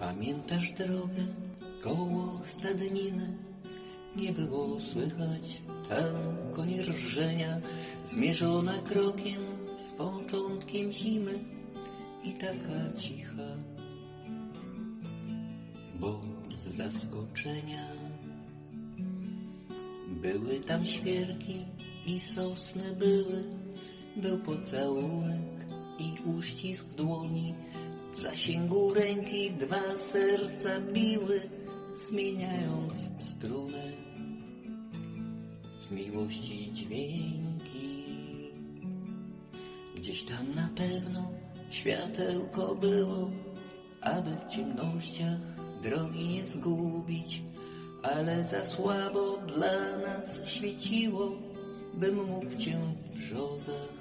Pamiętasz drogę koło stadniny? Nie było słychać tam konie rżenia, zmierzona krokiem z początkiem zimy i taka cicha, bo z zaskoczenia były tam świerki i sosny były, był pocałunek i uścisk dłoni, w zasięgu ręki dwa serca biły, zmieniając strunę w miłości dźwięki. Gdzieś tam na pewno światełko było, aby w ciemnościach drogi nie zgubić, ale za słabo dla nas świeciło, bym mógł cię w brzozach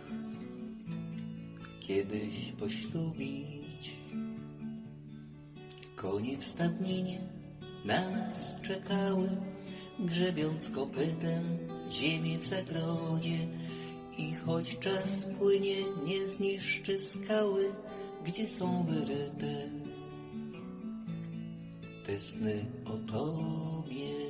kiedyś poślubić. Konie w stadninie na nas czekały, grzebiąc kopytem ziemię w zagrodzie i choć czas płynie, nie zniszczy skały, gdzie są wyryte te sny o Tobie.